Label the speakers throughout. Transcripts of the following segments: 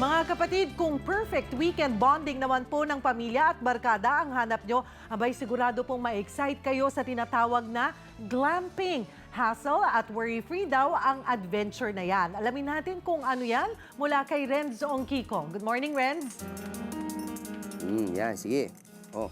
Speaker 1: Mga kapatid, kung perfect weekend bonding naman po ng pamilya at barkada ang hanap nyo, abay sigurado pong ma-excite kayo sa tinatawag na glamping. Hassle at worry-free daw ang adventure na yan. Alamin natin kung ano yan mula kay Renz Ongkikong. Good morning, Renz.
Speaker 2: Hmm, yan, sige. Oh.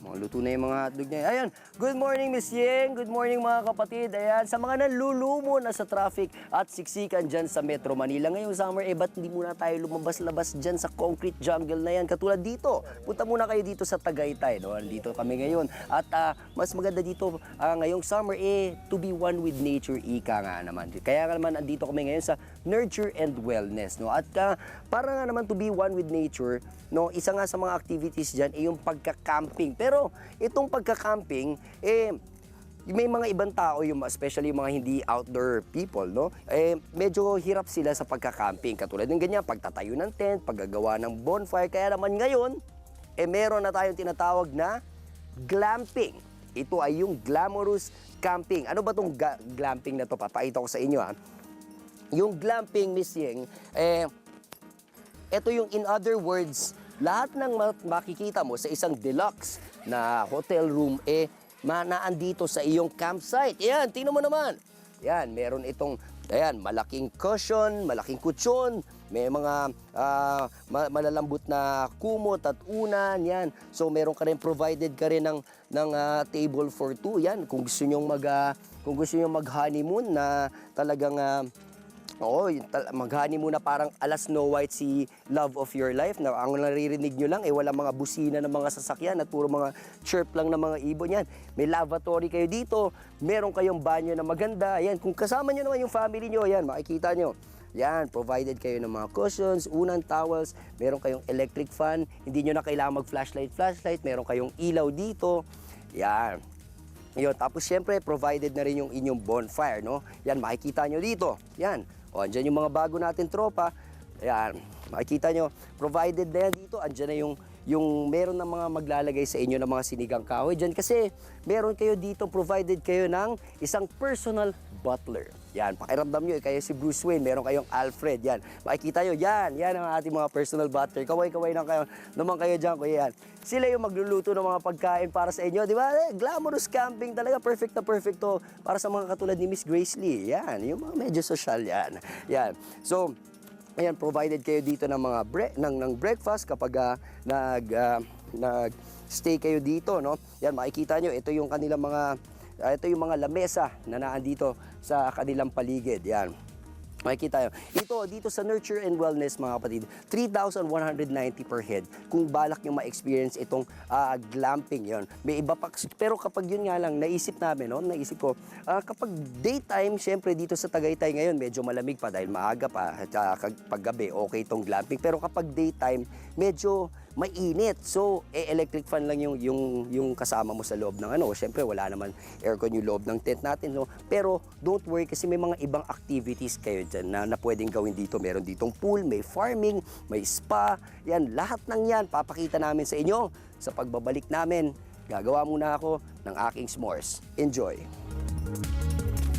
Speaker 2: Mga luto na yung mga hotdog niya. Ayan, good morning Miss Yeng. Good morning mga kapatid. Ayan, sa mga nanlulumo na sa traffic at siksikan dyan sa Metro Manila. Ngayong summer, eh ba't hindi muna tayo lumabas-labas dyan sa concrete jungle na yan? Katulad dito. Punta muna kayo dito sa Tagaytay. No? Dito kami ngayon. At ah, mas maganda dito ah, ngayong summer, eh, to be one with nature, ika nga naman. Kaya nga naman, andito kami ngayon sa Nurture and Wellness. No? At ah, para nga naman to be one with nature, no, isa nga sa mga activities dyan ay yung pagka-camping. Pero itong pagka-camping, eh, may mga ibang tao, yung, especially yung mga hindi outdoor people, no? Eh, medyo hirap sila sa pagka-camping. Katulad ng ganyan, pagtatayo ng tent, paggagawa ng bonfire. Kaya naman ngayon, eh meron na tayong tinatawag na glamping. Ito ay yung glamorous camping. Ano ba tong glamping na to? Papakita ko sa inyo ha. Yung glamping, Miss Yeng, eh, ito yung in other words, lahat ng ma- makikita mo sa isang deluxe na hotel room, eh, manaan dito sa iyong campsite. Yan, tingnan mo naman. Yan, meron itong, ayan, malaking cushion, malaking kutsyon, may mga ma- malalambot na kumot at unan, yan. So meron ka rin, provided ka rin ng, ng ah, table for two, yan. Kung gusto nyo mag, ah, kung gusto nyo mag-honeymoon na talagang ah, Oo, tal- maghani muna parang alas Snow White si Love of Your Life na ang naririnig nyo lang eh wala mga busina ng mga sasakyan at puro mga chirp lang ng mga ibon yan. May lavatory kayo dito, meron kayong banyo na maganda. Yan, kung kasama nyo naman yung family nyo, yan, makikita nyo. Yan, provided kayo ng mga cushions, unang towels, meron kayong electric fan, hindi nyo na kailangan mag-flashlight, flashlight, meron kayong ilaw dito. Yan. Yun, tapos syempre, provided na rin yung inyong bonfire, no? Yan, makikita nyo dito. Yan. O, andyan yung mga bago natin tropa. Yan, makikita nyo. Provided na yan dito, andyan na yung, yung meron na mga maglalagay sa inyo ng mga sinigang kahoy dyan. Kasi meron kayo dito, provided kayo ng isang personal butler. Yan, pakiramdam nyo, eh, kayo si Bruce Wayne, meron kayong Alfred, yan. Makikita nyo, yan, yan ang ating mga personal butler. Kaway-kaway na kayo, naman kayo dyan, kuya yan. Sila yung magluluto ng mga pagkain para sa inyo, di ba? Eh, glamorous camping talaga, perfect na perfect to para sa mga katulad ni Miss Grace Lee. Yan, yung mga medyo social yan. Yan. So, Ayan, provided kayo dito ng mga bre- ng, ng breakfast kapag ah, nag ah, nag stay kayo dito, no? Yan makikita nyo, ito yung kanilang mga ah, ito yung mga lamesa na naandito sa kanilang paligid. Yan. Makikita nyo. Ito, dito sa Nurture and Wellness, mga kapatid, 3,190 per head. Kung balak nyo ma-experience itong ah, glamping yon May iba pa. Pero kapag yun nga lang, naisip namin, no? naisip ko, ah, kapag daytime, syempre dito sa Tagaytay ngayon, medyo malamig pa dahil maaga pa. At kag- paggabi, okay itong glamping. Pero kapag daytime, medyo mainit. So, eh, electric fan lang yung, yung, yung kasama mo sa loob ng ano. Siyempre, wala naman aircon yung loob ng tent natin. No? Pero, don't worry kasi may mga ibang activities kayo dyan na, na pwedeng gawin dito. Meron ditong pool, may farming, may spa. Yan, lahat ng yan papakita namin sa inyo sa pagbabalik namin. Gagawa muna ako ng aking s'mores. Enjoy!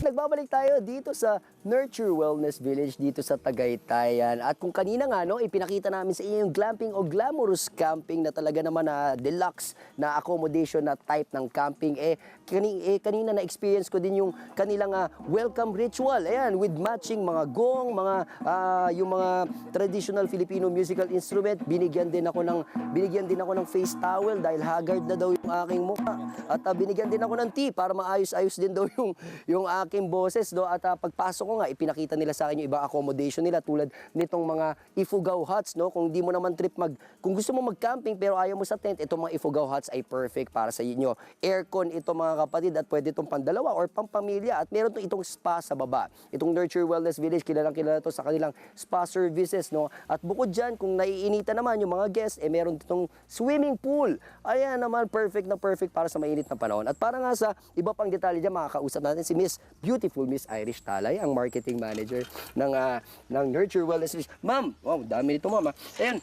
Speaker 2: Nagbabalik tayo dito sa Nurture Wellness Village dito sa Tagaytayan. At kung kanina nga, no, ipinakita namin sa inyo yung glamping o glamorous camping na talaga naman na deluxe na accommodation na type ng camping. Eh, kani, eh kanina na-experience ko din yung kanilang ah, welcome ritual. Ayan, with matching mga gong, mga, ah, yung mga traditional Filipino musical instrument. Binigyan din ako ng, binigyan din ako ng face towel dahil haggard na daw yung aking mukha. At ah, binigyan din ako ng tea para maayos-ayos din daw yung, yung aking boses. Do. At ah, pagpasok ko nga, ipinakita nila sa akin yung ibang accommodation nila tulad nitong mga Ifugao huts. No? Kung di mo naman trip mag... Kung gusto mo mag-camping pero ayaw mo sa tent, itong mga Ifugao huts ay perfect para sa inyo. Aircon ito mga kapatid at pwede itong pandalawa or pampamilya. At meron itong, itong spa sa baba. Itong Nurture Wellness Village, kilalang kilala to sa kanilang spa services. No? At bukod dyan, kung naiinita naman yung mga guests, eh meron itong swimming pool. Ayan naman, perfect na perfect para sa mainit na panahon. At para nga sa iba pang detalye dyan, makakausap natin si Miss Beautiful Miss Irish Talay, ang marketing manager ng, ah, ng Nurture Wellness Village. Ma'am, wow, dami nito ma'am. ah. Ayan,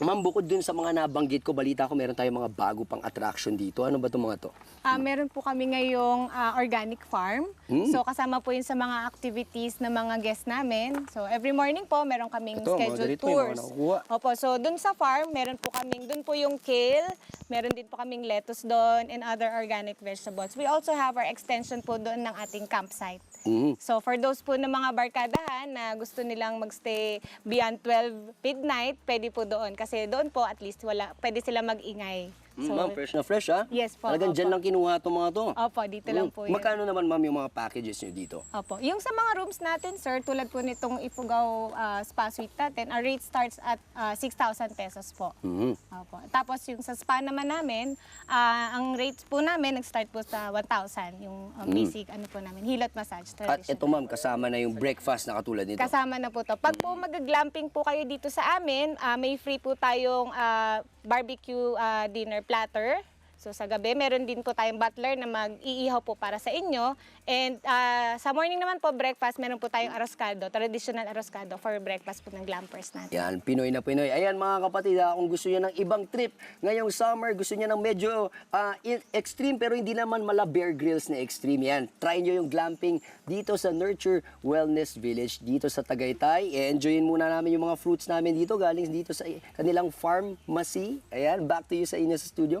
Speaker 2: Ma'am, bukod dun sa mga nabanggit ko, balita ko meron tayong mga bago pang attraction dito. Ano ba itong mga to?
Speaker 3: Ah, meron po kami ngayong ah, organic farm.
Speaker 2: Hmm.
Speaker 3: So kasama po yun sa mga activities ng mga guests namin. So every morning po meron kaming
Speaker 2: Ito,
Speaker 3: scheduled
Speaker 2: mga
Speaker 3: tours. Opo, so dun sa farm, meron po kaming, dun po yung kale, meron din po kaming lettuce doon and other organic vegetables. We also have our extension po doon ng ating campsite.
Speaker 2: Mhm.
Speaker 3: So for those po ng mga barkadahan na gusto nilang magstay beyond 12 midnight, pwede po doon. Kasi doon po at least wala, pwede sila mag-ingay.
Speaker 2: Mm, ma'am, fresh na fresh ha?
Speaker 3: Yes po,
Speaker 2: Talagang dyan lang kinuha itong mga to.
Speaker 3: Opo, dito lang
Speaker 2: Mm.
Speaker 3: po yun.
Speaker 2: Magkano naman ma'am yung mga packages nyo dito?
Speaker 3: Opo. Yung sa mga rooms natin, sir, tulad po nitong Ifugao ah, Spa Suite natin, our rate starts at ah, 6,000 pesos po.
Speaker 2: Mhm.
Speaker 3: Opo. Tapos yung sa spa naman namin, ah, ang rates po namin nag-start po sa 1,000, yung ah, basic ano po namin, hilot massage
Speaker 2: Mm. At ito ma'am, kasama na yung breakfast na katulad nito.
Speaker 3: Kasama na po to. Pag po mag-glamping po kayo dito sa amin, ah, may free po tayong ah, barbecue ah, dinner platter. So sa gabi, meron din po tayong butler na mag-iihaw po para sa inyo. And ah, sa morning naman po, breakfast, meron po tayong arroscado, traditional arroscado for breakfast po ng glampers natin.
Speaker 2: Yan, Pinoy na Pinoy. Ayan mga kapatid, ha, kung gusto niya ng ibang trip, ngayong summer, gusto niya ng medyo ah, in- extreme pero hindi naman mala Bear Grylls na extreme. Yan, try nyo yung glamping dito sa Nurture Wellness Village, dito sa Tagaytay. E-enjoyin muna namin yung mga fruits namin dito, galing dito sa kanilang pharmacy. Ayan, back to you sa inyo sa studio.